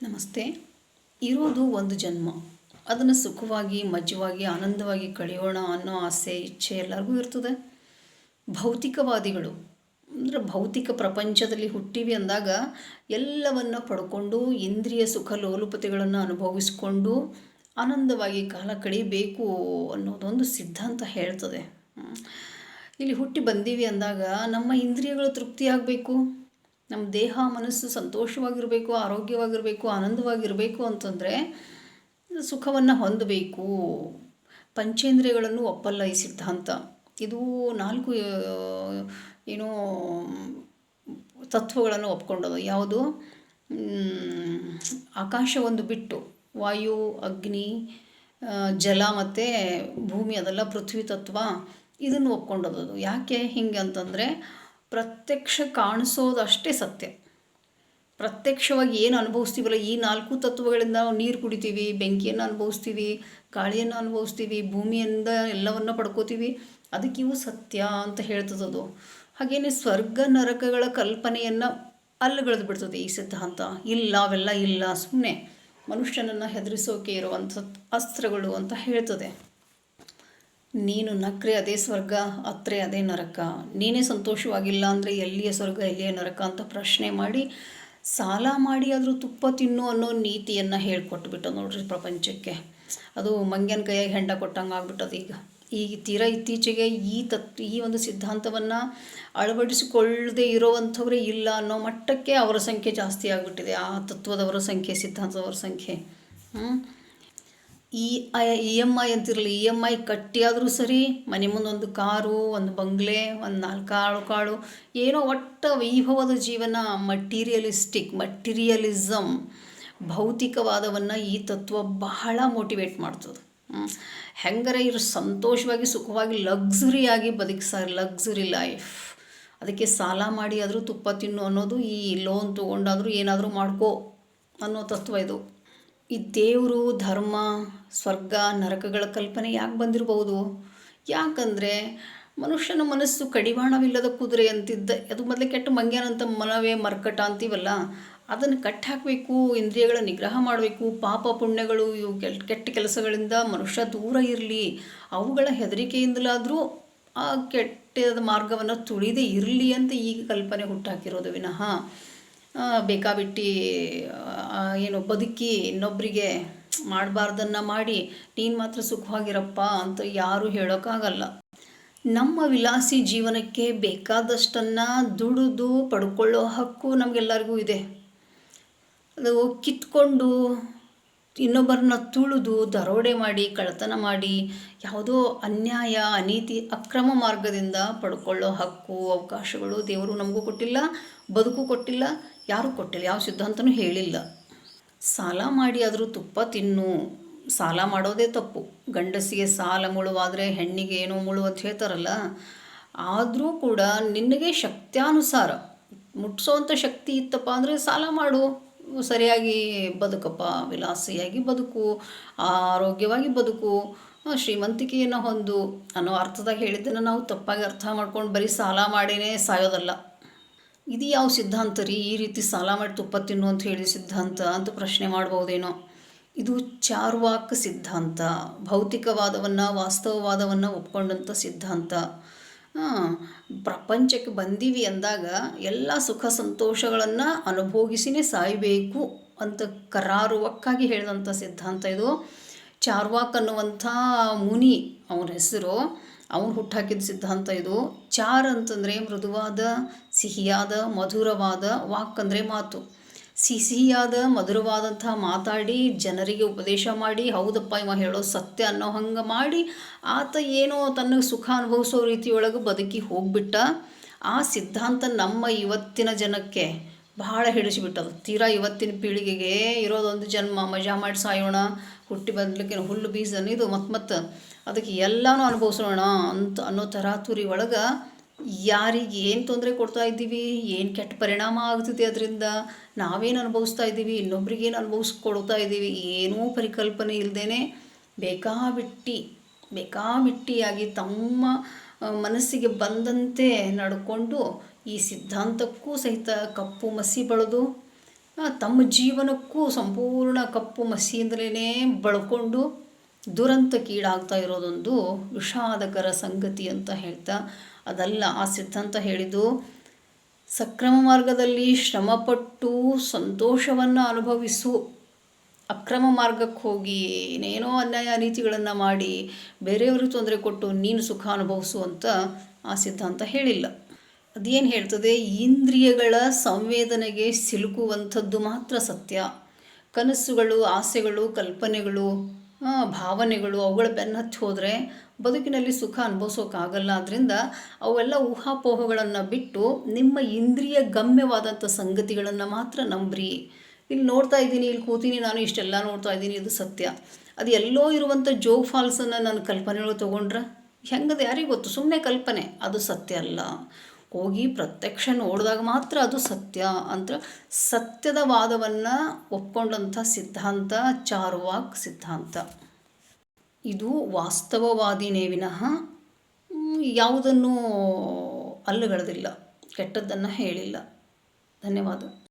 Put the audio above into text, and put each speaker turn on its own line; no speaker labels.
ನಮಸ್ತೆ. ಇರೋದು ಒಂದು ಜನ್ಮ. ಅದನ್ನು ಸುಖವಾಗಿ ಮಜವಾಗಿ ಆನಂದವಾಗಿ ಕಳೆಯೋಣ ಅನ್ನೋ ಆಸೆ, ಇಚ್ಛೆ ಎಲ್ಲರಿಗೂ ಇರ್ತದೆ. ಭೌತಿಕವಾದಿಗಳು, ಅಂದರೆ ಭೌತಿಕ ಪ್ರಪಂಚದಲ್ಲಿ ಹುಟ್ಟಿವಿ ಅಂದಾಗ ಎಲ್ಲವನ್ನು ಪಡ್ಕೊಂಡು, ಇಂದ್ರಿಯ ಸುಖ ಲೋಲುಪತೆಗಳನ್ನು ಅನುಭವಿಸಿಕೊಂಡು, ಆನಂದವಾಗಿ ಕಾಲ ಕಳೀಬೇಕು ಅನ್ನೋದೊಂದು ಸಿದ್ಧಾಂತ ಹೇಳ್ತದೆ. ಇಲ್ಲಿ ಹುಟ್ಟಿ ಬಂದೀವಿ ಅಂದಾಗ ನಮ್ಮ ಇಂದ್ರಿಯಗಳು ತೃಪ್ತಿಯಾಗಬೇಕು ನಮ್ಮ ದೇಹ ಮನಸ್ಸು ಸಂತೋಷವಾಗಿರಬೇಕು, ಆರೋಗ್ಯವಾಗಿರಬೇಕು, ಆನಂದವಾಗಿರಬೇಕು ಅಂತಂದರೆ ಸುಖವನ್ನು ಹೊಂದಬೇಕು. ಪಂಚೇಂದ್ರಿಯಗಳನ್ನು ಒಪ್ಪಲ್ಲ ಈ ಸಿದ್ಧಾಂತ. ಇದು ನಾಲ್ಕು ಏನು ತತ್ವಗಳನ್ನು ಒಪ್ಕೊಂಡದು. ಯಾವುದು? ಆಕಾಶ ಒಂದು ಬಿಟ್ಟು ವಾಯು, ಅಗ್ನಿ ಜಲ ಮತ್ತು ಭೂಮಿ ಅದೆಲ್ಲ ಪೃಥ್ವಿ ತತ್ವ ಇದನ್ನು ಒಪ್ಕೊಂಡದ್ದು. ಯಾಕೆ ಹಿಂಗೆ ಅಂತಂದರೆ ಪ್ರತ್ಯಕ್ಷ ಕಾಣಿಸೋದಷ್ಟೇ ಸತ್ಯ. ಪ್ರತ್ಯಕ್ಷವಾಗಿ ಏನು ಅನುಭವಿಸ್ತೀವಲ್ಲ, ಈ ನಾಲ್ಕು ತತ್ವಗಳಿಂದ ನಾವು ನೀರು ಕುಡಿತೀವಿ, ಬೆಂಕಿಯನ್ನು ಅನುಭವಿಸ್ತೀವಿ, ಗಾಳಿಯನ್ನು ಅನುಭವಿಸ್ತೀವಿ, ಭೂಮಿಯಿಂದ ಎಲ್ಲವನ್ನು ಪಡ್ಕೋತೀವಿ, ಅದಕ್ಕೆ ಇವು ಸತ್ಯ ಅಂತ ಹೇಳ್ತದದು. ಹಾಗೇನೆ ಸ್ವರ್ಗ ನರಕಗಳ ಕಲ್ಪನೆಯನ್ನು ಅಲ್ಲಗಳೆದು ಬಿಡ್ತದೆ ಈ ಸಿದ್ಧಾಂತ. ಇಲ್ಲ, ಅವೆಲ್ಲ ಇಲ್ಲ ಸುಮ್ಮನೆ ಮನುಷ್ಯನನ್ನು ಹೆದರಿಸೋಕೆ ಇರುವಂಥ ಅಸ್ತ್ರಗಳು ಅಂತ ಹೇಳ್ತದೆ. ನೀನು ನಕ್ರೆ ಅದೇ ಸ್ವರ್ಗ, ಅತ್ರೆ ಅದೇ ನರಕ. ನೀನೇ ಸಂತೋಷವಾಗಿಲ್ಲ ಅಂದರೆ ಎಲ್ಲಿಯ ಸ್ವರ್ಗ, ಎಲ್ಲಿಯ ನರಕ ಅಂತ ಪ್ರಶ್ನೆ ಮಾಡಿ ಸಾಲ ಮಾಡಿ ಆದರೂ ತುಪ್ಪ ತಿನ್ನು ಅನ್ನೋ ನೀತಿಯನ್ನು ಹೇಳ್ಕೊಟ್ಬಿಟ್ಟು ನೋಡ್ರಿ ಪ್ರಪಂಚಕ್ಕೆ. ಅದು ಮಂಗ್ಯನ ಕೈಯಾಗಿ ಹೆಂಡ ಕೊಟ್ಟಂಗೆ ಆಗ್ಬಿಟ್ಟದು ಈಗ. ಈಗ ತೀರಾ ಇತ್ತೀಚೆಗೆ ಈ ತತ್ ಈ ಒಂದು ಸಿದ್ಧಾಂತವನ್ನು ಅಳವಡಿಸಿಕೊಳ್ಳದೆ ಇರೋವಂಥವರೇ ಇಲ್ಲ ಅನ್ನೋ ಮಟ್ಟಕ್ಕೆ ಅವರ ಸಂಖ್ಯೆ ಜಾಸ್ತಿ ಆಗಿಬಿಟ್ಟಿದೆ. ಆ ತತ್ವದವರ ಸಂಖ್ಯೆ, ಸಿದ್ಧಾಂತದವರ ಸಂಖ್ಯೆ. ಹ್ಞೂ E I E M I ಅಂತಿರಲಿ E M I ಕಟ್ಟಿಯಾದರೂ ಸರಿ, ಮನೆ ಮುಂದೆ ಒಂದು ಕಾರು, ಒಂದು ಬಂಗ್ಲೆ, ಒಂದು ನಾಲ್ಕು ಕಾಳು ಕಾಳು, ಏನೋ ಒಟ್ಟು ವೈಭವದ ಜೀವನ ಮಟೀರಿಯಲಿಸ್ಟಿಕ್ ಮಟೀರಿಯಲಿಸಮ್ ಭೌತಿಕವಾದವನ್ನು ಈ ತತ್ವ ಬಹಳ ಮೋಟಿವೇಟ್ ಮಾಡ್ತದೆ. ಹೆಂಗರೆ ಇವರು ಸಂತೋಷವಾಗಿ, ಸುಖವಾಗಿ ಲಕ್ಸುರಿಯಾಗಿ ಬದುಕ್ಸಾರ ಲಕ್ಸುರಿ ಲೈಫ್ ಅದಕ್ಕೆ ಸಾಲ ಮಾಡಿ ಆದರೂ ತುಪ್ಪ ತಿನ್ನು ಅನ್ನೋದು, ಈ ಲೋನ್ ತೊಗೊಂಡಾದರೂ ಏನಾದರೂ ಮಾಡ್ಕೋ ಅನ್ನೋ ತತ್ವ ಇದು. ಈ ದೇವರು, ಧರ್ಮ, ಸ್ವರ್ಗ, ನರಕಗಳ ಕಲ್ಪನೆ ಯಾಕೆ ಬಂದಿರಬಹುದು? ಯಾಕಂದರೆ ಮನುಷ್ಯನ ಮನಸ್ಸು ಕಡಿವಾಣವಿಲ್ಲದ ಕುದುರೆ ಅಂತಿದ್ದ, ಅದು ಮೊದಲೇ ಕೆಟ್ಟ ಮಂಗ್ಯಾನಂತ ಮನವೇ ಮರ್ಕಟ ಅಂತೀವಲ್ಲ? ಅದನ್ನು ಕಟ್ಟಾಕಬೇಕು, ಇಂದ್ರಿಯಗಳ ನಿಗ್ರಹ ಮಾಡಬೇಕು, ಪಾಪ ಪುಣ್ಯಗಳು ಇವು ಕೆಟ್ಟ ಕೆಲಸಗಳಿಂದ ಮನುಷ್ಯ ದೂರ ಇರಲಿ. ಅವುಗಳ ಹೆದರಿಕೆಯಿಂದಲಾದರೂ ಆ ಕೆಟ್ಟದ ಮಾರ್ಗವನ್ನು ತುಳಿದೇ ಇರಲಿ ಅಂತ ಈಗ ಕಲ್ಪನೆ ಹುಟ್ಟಾಕಿರೋದು ವಿನಃ. ಬೇಕಾಬಿಟ್ಟಿ ಏನು ಬದುಕಿ ಇನ್ನೊಬ್ಬರಿಗೆ ಮಾಡಬಾರ್ದನ್ನ ಮಾಡಿ, ನೀನು ಮಾತ್ರ ಸುಖವಾಗಿರಪ್ಪ ಅಂತ ಯಾರೂ ಹೇಳೋಕ್ಕಾಗಲ್ಲ ನಮ್ಮ ವಿಲಾಸಿ ಜೀವನಕ್ಕೆ ಬೇಕಾದಷ್ಟನ್ನು ದುಡಿದು ಪಡ್ಕೊಳ್ಳೋ ಹಕ್ಕು ನಮಗೆಲ್ಲರಿಗೂ ಇದೆ. ಅದು ಕಿತ್ಕೊಂಡು ಇನ್ನೊಬ್ಬರನ್ನ ತುಳಿದು ದರೋಡೆ ಮಾಡಿ, ಕಳ್ಳತನ ಮಾಡಿ, ಯಾವುದೋ ಅನ್ಯಾಯ, ಅನೀತಿ, ಅಕ್ರಮ ಮಾರ್ಗದಿಂದ ಪಡ್ಕೊಳ್ಳೋ ಹಕ್ಕು, ಅವಕಾಶಗಳು ದೇವರು ನಮಗೂ ಕೊಟ್ಟಿಲ್ಲ, ಬದುಕು ಕೊಟ್ಟಿಲ್ಲ, ಯಾರೂ ಕೊಟ್ಟಿಲ್ಲ, ಯಾವ ಸಿದ್ಧಾಂತನೂ ಹೇಳಿಲ್ಲ. ಸಾಲ ಮಾಡಿ ಆದರೂ ತುಪ್ಪ ತಿನ್ನು. ಸಾಲ ಮಾಡೋದೇ ತಪ್ಪು. ಗಂಡಸಿಗೆ ಸಾಲ ಮುಳುವಾದರೆ ಹೆಣ್ಣಿಗೆ ಏನೋ ಮುಳು ಅಂತ ಹೇಳ್ತಾರಲ್ಲ, ಆದರೂ ಕೂಡ ನಿನಗೆ ಶಕ್ತ್ಯಾನುಸಾರ ಮುಟ್ಸೋವಂಥ ಶಕ್ತಿ ಇತ್ತಪ್ಪ ಅಂದರೆ ಸಾಲ ಮಾಡು. ಸರಿಯಾಗಿ ಬದುಕಪ್ಪ, ವಿಲಾಸಿಯಾಗಿ ಬದುಕು, ಆರೋಗ್ಯವಾಗಿ ಬದುಕು ಶ್ರೀಮಂತಿಕೆಯನ್ನು ಹೊಂದು ಅನ್ನೋ ಅರ್ಥದಾಗ ಹೇಳಿದ್ದನ್ನು ನಾವು ತಪ್ಪಾಗಿ ಅರ್ಥ ಮಾಡ್ಕೊಂಡು ಬರೀ ಸಾಲ ಮಾಡಿನೇ ಸಾಯೋದಲ್ಲ. ಇದು ಯಾವ ಸಿದ್ಧಾಂತ ರೀ? ಈ ರೀತಿ ಸಾಲ ಮಾಡಿ ತುಪ್ಪ ತಿನ್ನು ಅಂತ ಹೇಳಿ ಸಿದ್ಧಾಂತ ಅಂತ ಪ್ರಶ್ನೆ ಮಾಡ್ಬೋದೇನೋ. ಇದು ಚಾರ್ವಾಕ್ ಸಿದ್ಧಾಂತ. ಭೌತಿಕವಾದವನ್ನು, ವಾಸ್ತವವಾದವನ್ನು ಒಪ್ಕೊಂಡಂಥ ಸಿದ್ಧಾಂತ. ಪ್ರಪಂಚಕ್ಕೆ ಬಂದೀವಿ ಅಂದಾಗ ಎಲ್ಲ ಸುಖ ಸಂತೋಷಗಳನ್ನು ಅನುಭೋಗಿಸಿನೇ ಸಾಯಬೇಕು ಅಂತ ಕರಾರುವಕ್ಕಾಗಿ ಹೇಳಿದಂಥ ಸಿದ್ಧಾಂತ ಇದು. ಚಾರ್ವಾಕ್ ಅನ್ನುವಂಥ ಮುನಿ ಅವನ ಹೆಸರು ಅವನು ಹುಟ್ಟಾಕಿದ ಸಿದ್ಧಾಂತ ಇದು. ಚಾರ್ ಅಂತಂದರೆ ಮೃದುವಾದ ಸಿಹಿಯಾದ, ಮಧುರವಾದ ವಾಕ್ ಅಂದರೆ ಮಾತು. ಸಿಹಿಯಾದ, ಮಧುರವಾದಂಥ ಮಾತಾಡಿ, ಜನರಿಗೆ ಉಪದೇಶ ಮಾಡಿ, ಹೌದಪ್ಪ ಇವ ಹೇಳೋ ಸತ್ಯ ಅನ್ನೋ ಹಂಗೆ ಮಾಡಿ, ಆತ ಏನೋ ತನ್ನ ಸುಖ ಅನುಭವಿಸೋ ರೀತಿಯೊಳಗೆ ಬದುಕಿ ಹೋಗ್ಬಿಟ್ಟ, ಆ ಸಿದ್ಧಾಂತ ನಮ್ಮ ಇವತ್ತಿನ ಜನಕ್ಕೆ ಬಹಳ ಹಿಡಿಸಿಬಿಟ್ಟದು. ತೀರಾ ಇವತ್ತಿನ ಪೀಳಿಗೆಗೆ ಇರೋದೊಂದು ಜನ್ಮ, ಮಜಾ ಮಾಡಿ ಸಾಯೋಣ, ಹುಟ್ಟಿ ಬಂದ್ಲಿಕ್ಕೆ ಹುಲ್ಲು ಬೀಜ ಇದು ಮತ್ತು ಮತ್ತು. ಅದಕ್ಕೆ ಎಲ್ಲನೂ ಅನುಭವಿಸೋಣ ಅಂತ ಅನ್ನೋ ತರಾತುರಿ ಒಳಗೆ ಯಾರಿಗೆ ಏನು ತೊಂದರೆ ಕೊಡ್ತಾ ಇದ್ದೀವಿ, ಏನು ಕೆಟ್ಟ ಪರಿಣಾಮ ಆಗ್ತಿದೆ ಅದರಿಂದ ನಾವೇನು ಅನುಭವಿಸ್ತಾ ಇದ್ದೀವಿ ಇನ್ನೊಬ್ರಿಗೇನು ಅನುಭವಿಸ್ಕೊಡ್ತಾ ಇದ್ದೀವಿ, ಏನೂ ಪರಿಕಲ್ಪನೆ ಇಲ್ಲದೇ ಬೇಕಾಬಿಟ್ಟಿ, ಬೇಕಾಬಿಟ್ಟಿಯಾಗಿ ತಮ್ಮ ಮನಸ್ಸಿಗೆ ಬಂದಂತೆ ನಡ್ಕೊಂಡು ಈ ಸಿದ್ಧಾಂತಕ್ಕೂ ಸಹಿತ ಕಪ್ಪು ಮಸಿ ಬಳಿದು ತಮ್ಮ ಜೀವನಕ್ಕೂ ಸಂಪೂರ್ಣ ಕಪ್ಪು ಮಸಿಯಿಂದಲೇ ಬಳ್ಕೊಂಡು ದುರಂತಕ್ಕೀಡಾಗ್ತಾ ಇರೋದೊಂದು ವಿಷಾದಕರ ಸಂಗತಿ ಅಂತ ಹೇಳ್ತಾ ಅದಲ್ಲ ಆ ಸಿದ್ಧಾಂತ ಹೇಳಿದ್ದು, ಸಕ್ರಮ ಮಾರ್ಗದಲ್ಲಿ ಶ್ರಮಪಟ್ಟು ಸಂತೋಷವನ್ನು ಅನುಭವಿಸು. ಅಕ್ರಮ ಮಾರ್ಗಕ್ಕೆ ಹೋಗಿ ಏನೇನೋ ಅನ್ಯಾಯ ನೀತಿಗಳನ್ನು ಮಾಡಿ ಬೇರೆಯವ್ರಿಗೆ ತೊಂದರೆ ಕೊಟ್ಟು ನೀನು ಸುಖ ಅನುಭವಿಸು ಅಂತ ಆ ಸಿದ್ಧಾಂತ ಹೇಳಿಲ್ಲ. ಅದೇನು ಹೇಳ್ತದೆ? ಇಂದ್ರಿಯಗಳ ಸಂವೇದನೆಗೆ ಸಿಲುಕುವಂಥದ್ದು ಮಾತ್ರ ಸತ್ಯ. ಕನಸುಗಳು, ಆಸೆಗಳು, ಕಲ್ಪನೆಗಳು ಭಾವನೆಗಳು ಅವುಗಳ ಬೆನ್ನತ್ತಿ ಹೋದರೆ ಬದುಕಿನಲ್ಲಿ ಸುಖ ಅನುಭವಿಸೋಕ್ಕಾಗಲ್ಲ ಆದ್ದರಿಂದ ಅವೆಲ್ಲ ಊಹಾಪೋಹಗಳನ್ನು ಬಿಟ್ಟು ನಿಮ್ಮ ಇಂದ್ರಿಯ ಗಮ್ಯವಾದಂಥ ಸಂಗತಿಗಳನ್ನು ಮಾತ್ರ ನಂಬ್ರಿ. ಇಲ್ಲಿ ನೋಡ್ತಾ ಇದ್ದೀನಿ, ಇಲ್ಲಿ ಕೂತೀನಿ, ನಾನು ಇಷ್ಟೆಲ್ಲ ನೋಡ್ತಾ ಇದ್ದೀನಿ, ಇದು ಸತ್ಯ. ಅದು ಎಲ್ಲೋ ಇರುವಂಥ ಜೋಗ್ ಫಾಲ್ಸನ್ನು ನಾನು ಕಲ್ಪನೆಗಳು ತೊಗೊಂಡ್ರೆ ಹೆಂಗದು, ಯಾರಿಗೆ ಗೊತ್ತು ಸುಮ್ಮನೆ ಕಲ್ಪನೆ, ಅದು ಸತ್ಯ ಅಲ್ಲ. ಹೋಗಿ ಪ್ರತ್ಯಕ್ಷ ನೋಡಿದಾಗ ಮಾತ್ರ ಅದು ಸತ್ಯ ಅಂತ ಸತ್ಯದ ವಾದವನ್ನು ಒಪ್ಕೊಂಡಂಥ ಸಿದ್ಧಾಂತ ಚಾರ್ವಾಕ್ ಸಿದ್ಧಾಂತ. ಇದು ವಾಸ್ತವವಾದಿನೇ ವಿನಃ ಯಾವುದನ್ನು ಅಲ್ಲಗಳೆದಿಲ್ಲ ಕೆಟ್ಟದ್ದನ್ನು ಹೇಳಿಲ್ಲ. ಧನ್ಯವಾದ.